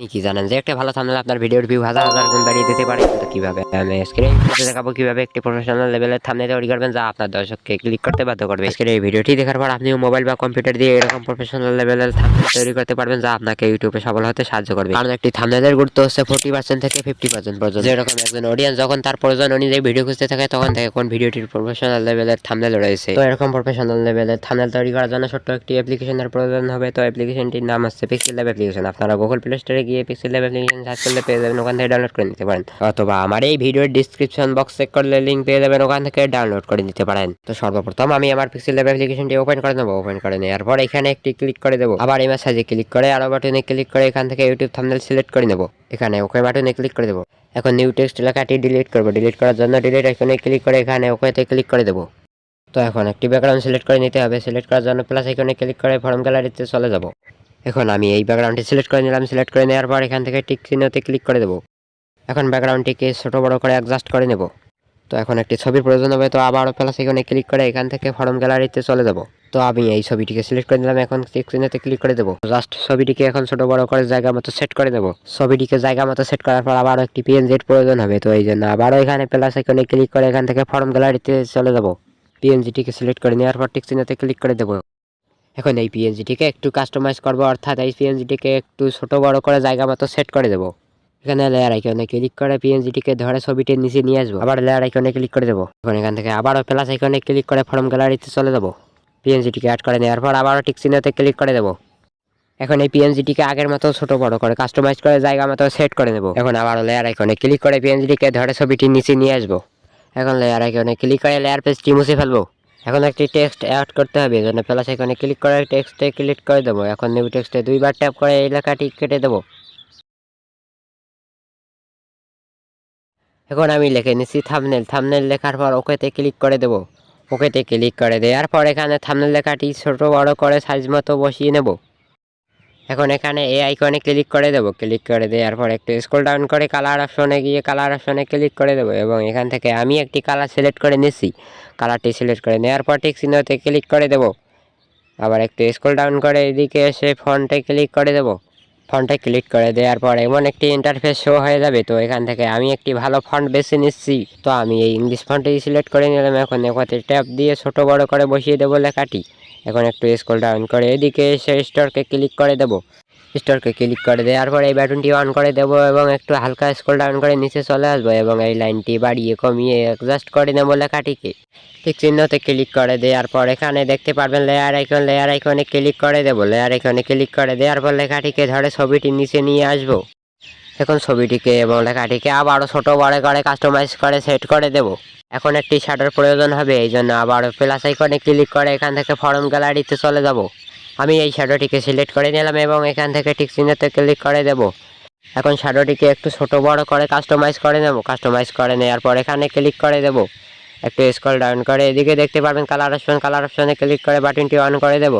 আপনি কি জানেন যে একটা ভালো থামলে আপনার ভিডিওর ভিউ হাজার হাজার গুণ বাড়িয়ে দিতে পারে? কিন্তু কীভাবে? আমি স্ক্রিন দেখাবো কীভাবে একটি প্রফেশনাল লেভেলের থামলে তৈরি করবেন যা আপনার দর্শককে ক্লিক করতে বাধ্য করবে। আজকের এই ভিডিওটি দেখার পর আপনিও মোবাইল বা কম্পিউটার দিয়ে এরকম প্রফেশনাল লেভেলের থামলে তৈরি করতে পারবেন যা আপনাকে ইউটিউবে সফল হতে সাহায্য করবে। কারণ একটি থামনেলের গুরুত্ব হচ্ছে ফোর্টি পার্সেন্ট থেকে ফিফটি পার্সেন্ট পর্যন্ত। যেরকম একজন অডিয়েন্স যখন তার প্রয়োজন অনুযায়ী ভিডিও খুঁজতে থাকে, তখন থেকে কোন ভিডিওটির প্রফেশনাল লেভেলের থামনেল রয়েছে। তো এরকম প্রফেশনাল লেভেলের থামনেল তৈরি করার জন্য ছোট্ট একটি অ্যাপ্লিকেশনের প্রয়োজন হবে। তো অ্যাপ্লিকেশনটির নাম হচ্ছে পিক্সেল অ্যাপ্লিকেশন আপনারা গুগল প্লে স্টোরে গিয়ে পিক্সেল ল্যাব অ্যাপ্লিকেশন সার্চ করলে পেয়ে যাবেন, ওখান থেকে ডাউনলোড করে নিতে পারেন। অথবা আমার এই ভিডিওর ডিসক্রিপশন বক্স চেক করলে লিঙ্ক পেয়ে যাবেন, ওখান থেকে ডাউনলোড করে নিতে পারেন। তো সর্বপ্রথম আমি আমার পিক্সেল ল্যাব অ্যাপ্লিকেশনটি ওপেন করে নেব ওপেন করে নেওয়ার পর এখানে একটি ক্লিক করে দেবো। আবার এই মেসেজে ক্লিক করে আরও বাটনে ক্লিক করে এখান থেকে ইউটিউব থাম্বনেল সিলেক্ট করে নেব। এখানে ওকে বাটনে ক্লিক করে দেবো। এখন নিউ টেক্সট লেখাটি ডিলিট করব। ডিলিট করার জন্য ডিলিট আইকনে ক্লিক করে এখানে ওকেতে ক্লিক করে দেবো। তো এখন একটি ব্যাকগ্রাউন্ড সিলেক্ট করে নিতে হবে। সিলেক্ট করার জন্য প্লাস এখানে ক্লিক করে ফর্ম গ্যালারিতে চলে যাব। এখন আমি এই ব্যাকগ্রাউন্ডটি সিলেক্ট করে নিলাম সিলেক্ট করে নেওয়ার পর এখান থেকে টিক চিহ্নতে ক্লিক করে দেবো। এখন ব্যাকগ্রাউন্ডটিকে ছোট বড় করে অ্যাডজাস্ট করে নেব। তো এখন একটি ছবির প্রয়োজন হবে, তো আবারও প্লাস এখানে ক্লিক করে এখান থেকে ফর্ম গ্যালারিতে চলে যাব। তো আমি এই ছবিটিকে সিলেক্ট করে নিলাম, এখন চিহ্নতে ক্লিক করে দেবো। জাস্ট ছবিটিকে এখন ছোট বড় করে জায়গা মতো সেট করে দেবো ছবিটিকে জায়গা মতো সেট করার পর আবারও একটি পিএনজির প্রয়োজন হবে, তো এই জন্য আবারও এখানে প্লাস এখানে ক্লিক করে এখান থেকে ফর্ম গ্যালারিতে চলে যাব। পিএনজিটিকে সিলেক্ট করে নেওয়ার পর টিক চিহ্নতে ক্লিক করে দেবো। এখন এই পিএনজিটিকে একটু কাস্টমাইজ করব, অর্থাৎ এই পিএনজিটিকে একটু ছোট বড় করে জায়গা মতো সেট করে দেবো। এখানে লেয়ার আইকনে ক্লিক করে পিএনজিটিকে ধরে ছবিটির নিচে নিয়ে আসব। আবার লেয়ার আইকনে ক্লিক করে দেবো। এখন এখান থেকে আবারও প্লাস আইকনে ক্লিক করে ফর্ম গ্যালারিতে চলে যাব পিএনজিটিকে অ্যাড করে নেওয়ার পর আবারও টিক ক্লিক করে দেবো। এখন এই পিএনজিটিকে আগের মতো ছোট বড় করে কাস্টমাইজ করে জায়গা মতো সেট করে নেব। এখন আবারও লেয়ার আইকনে ক্লিক করে পিএনজিটিকে ধরে ছবিটির নিচে নিয়ে আসব। এখন লেয়ার আইকনে ক্লিক করে লেয়ার পেজটি মুছে ফেলব। এখন একটি টেক্সট অ্যাড করতে হবে এই জন্য প্লাস এখানে ক্লিক করে টেক্সটে ক্লিক করে দেবো। এখন নিউ টেক্সটে দুইবার ট্যাপ করে এই লেখাটি কেটে দেবো। এখন আমি লিখে নিচ্ছি থামনেল থামনেল লেখার পর ওকেতে ক্লিক করে দেব। ওকেতে ক্লিক করে দেওয়ার পর এখানে থামনেল লেখাটি ছোট, বড় করে সাইজ মতো বসিয়ে নেব। এখন এখানে এই আইকনে ক্লিক করে দেব। ক্লিক করে দেওয়ার পর একটু স্ক্রল ডাউন করে কালার অপশনে গিয়ে কালার অপশনে ক্লিক করে দেবো এবং এখান থেকে আমি একটি কালার সিলেক্ট করে নিচ্ছি কালারটি সিলেক্ট করে নেওয়ার পর ঠিক চিহ্নতে ক্লিক করে দেব। আবার একটু স্ক্রল ডাউন করে এদিকে এসে ফন্টে ক্লিক করে দেব। ফন্টে ক্লিক করে দেওয়ার পর এমন একটি ইন্টারফেস শো হয়ে যাবে। তো এখান থেকে আমি একটি ভালো ফন্ট বেছে নিচ্ছি। তো আমি এই ইংলিশ ফন্টটি সিলেক্ট করে নিলাম। এখন এখানে ট্যাপ দিয়ে ছোট বড় করে বসিয়ে দেবো লেখাটি। এখন একটু স্ক্রল ডাউন করে এদিকে এসে স্টোরকে ক্লিক করে দেব। স্টোরকে ক্লিক করে দেওয়ার পর এই বাটনটি অন করে দেবো এবং একটু হালকা স্ক্রল ডাউন করে নিচে চলে আসব এবং এই লাইনটি বাড়িয়ে কমিয়ে অ্যাডজাস্ট করে নেব লেখাটিকে। ঠিক চিহ্নতে ক্লিক করে দেওয়ার পর এখানে দেখতে পারবেন লেয়ার আইকন লেয়ার আইকনে ক্লিক করে দেবো। লেয়ার আইকনে ক্লিক করে দেওয়ার পর লেখাটিকে ধরে ছবিটি নিচে নিয়ে আসব। এখন ছবিটিকে এবং লেখাটিকে আবারও ছোট, বড় করে কাস্টমাইজ করে সেট করে দেব। এখন একটি শাটার প্রয়োজন হবে, এই জন্য আবারও প্লাস আইকনে ক্লিক করে এখান থেকে ফরম গ্যালারিতে চলে যাব। আমি এই শ্যাডোটিকে সিলেক্ট করে নিলাম এবং এখান থেকে ঠিক চিহ্নতে ক্লিক করে দেব। এখন শ্যাডোটিকে একটু ছোট, বড় করে কাস্টমাইজ করে নেব। কাস্টমাইজ করে নেওয়ার পর এখানে ক্লিক করে দেব। একটু স্কল ডাউন করে, এদিকে দেখতে পারবেন কালার অপশন কালার অপশনে ক্লিক করে বাটনটি অন করে দেব।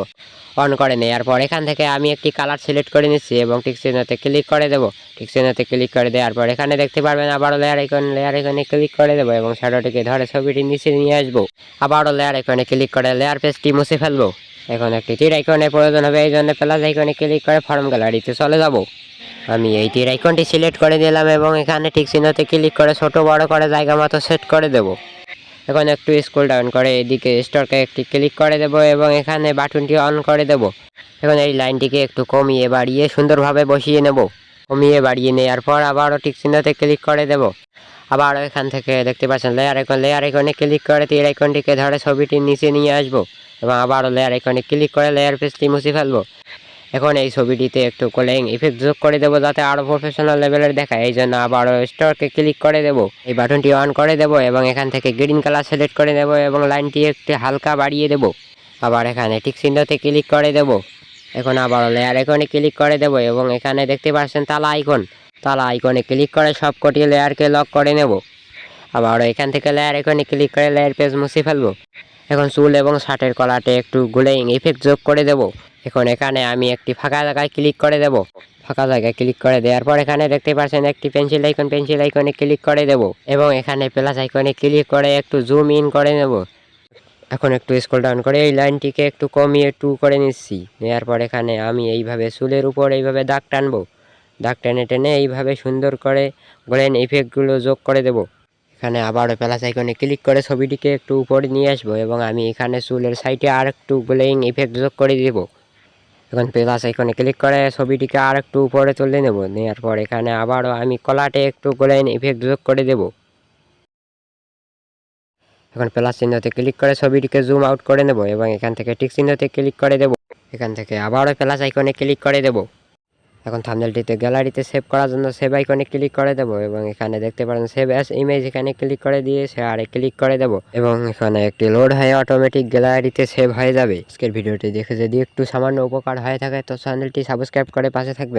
অন করে নেওয়ার পর এখান থেকে আমি একটি কালার সিলেক্ট করে নিচ্ছি এবং টিক চিহ্নতে ক্লিক করে দেব। টিক চিহ্নতে ক্লিক করে দেওয়ার পর এখানে দেখতে পারবেন আবারও লেয়ার আইকন লেয়ার আইকনে ক্লিক করে দেবো এবং শ্যাডোটিকে ধরে ছবিটি নিচে নিয়ে আসব। আবারও লেয়ার আইকনে ক্লিক করে লেয়ার পেজটি মুছে ফেলব। এখন একটি তীর আইকনের প্রয়োজন হবে, এই জন্য প্লাস আইকনে ক্লিক করে ফর্ম গ্যালারিতে চলে যাব। আমি এই তীর আইকনটি সিলেক্ট করে দিলাম এবং এখানে ঠিক চিহ্নতে ক্লিক করে ছোট বড় করে জায়গা মতো সেট করে দেবো। এখন একটু স্ক্রল ডাউন করে, এদিকে স্টোরকে একটি ক্লিক করে দেব এবং এখানে বাটনটি অন করে দেব। এখন এই লাইনটিকে একটু কমিয়ে বাড়িয়ে সুন্দরভাবে বসিয়ে নেব। কমিয়ে বাড়িয়ে নেওয়ার পর আবারও টিক চিহ্নতে ক্লিক করে দেব। আবারও এখান থেকে দেখতে পাচ্ছেন লেয়ার আইকন লেয়ার আইকনে ক্লিক করে তীর আইকনটিকে ধরে ছবিটির নিচে নিয়ে আসব এবং আবারও লেয়ার আইকনে ক্লিক করে লেয়ার পেজটি মুছে ফেলব। এখন এই ছবিটিতে একটু কোলিং ইফেক্ট যোগ করে দেবো যাতে আরও প্রফেশনাল লেভেলের দেখায়। এই জন্য আবারও স্টোরকে ক্লিক করে দেবো। এই বাটনটি অন করে দেবো এবং এখান থেকে গ্রিন কালার সিলেক্ট করে দেবো এবং লাইনটি একটু হালকা বাড়িয়ে দেবো। আবার এখানে ঠিক চিহ্নতে ক্লিক করে দেবো। এখন আবারও লেয়ার আইকনে ক্লিক করে দেবো এবং এখানে দেখতে পাচ্ছেন তালা আইকন তালা আইকনে ক্লিক করে সব কটি লেয়ারকে লক করে নেব। আবারও এখান থেকে লেয়ার আইকনে ক্লিক করে লেয়ার পেজ মুছে ফেলব। এখন চুল এবং শার্টের কলাটে একটু গ্লেইং ইফেক্ট যোগ করে দেব। এখন এখানে আমি একটি ফাঁকা জায়গায় ক্লিক করে দেব। ফাঁকা জায়গায় ক্লিক করে দেওয়ার পর এখানে দেখতে পাচ্ছেন একটি পেন্সিল আইকন, পেন্সিল আইকনে ক্লিক করে দেব এবং এখানে প্লাস আইকনে ক্লিক করে একটু জুম ইন করে নেব। এখন একটু স্ক্রল ডাউন করে এই লাইনটিকে একটু কমিয়ে টু করে নিচ্ছি। নেওয়ার পর এখানে আমি এইভাবে চুলের উপর এইভাবে দাগ টানবো। দাগ টেনে টেনে এইভাবে সুন্দর করে গোল্ডেন ইফেক্টগুলো যোগ করে দেব। এখানে আবারও প্লাস আইকনে ক্লিক করে ছবিটিকে একটু উপরে নিয়ে আসব এবং আমি এখানে চুলের সাইডে আর একটু গ্লোয়িং ইফেক্ট যোগ করে দেব। এখন প্লাস এখানে ক্লিক করে, ছবিটিকে আর একটু উপরে তুলে নেব। নেওয়ার পর এখানে আবারও আমি কলাটে একটু গোলাইন ইফেক্ট যোগ করে দেব। এখন প্লাস চিহ্নতে ক্লিক করে ছবিটিকে জুম আউট করে নেব এবং এখান থেকে টিক চিহ্নতে ক্লিক করে দেব। এখান থেকে আবারও প্লাস আইকনে ক্লিক করে দেব। এখন থামনেলটিতে গ্যালারিতে সেভ করার জন্য সেভ আইকনে ক্লিক করে দেবো এবং এখানে দেখতে পারেন সেভ অ্যাস ইমেজ এখানে ক্লিক করে দিয়ে শেয়ারে ক্লিক করে দেব এবং এখানে একটি লোড হয়ে অটোমেটিক গ্যালারিতে সেভ হয়ে যাবে। আজকের ভিডিওটি দেখে যদি একটু সামান্য উপকার হয়ে থাকে তো চ্যানেলটি সাবস্ক্রাইব করে পাশে থাকবেন।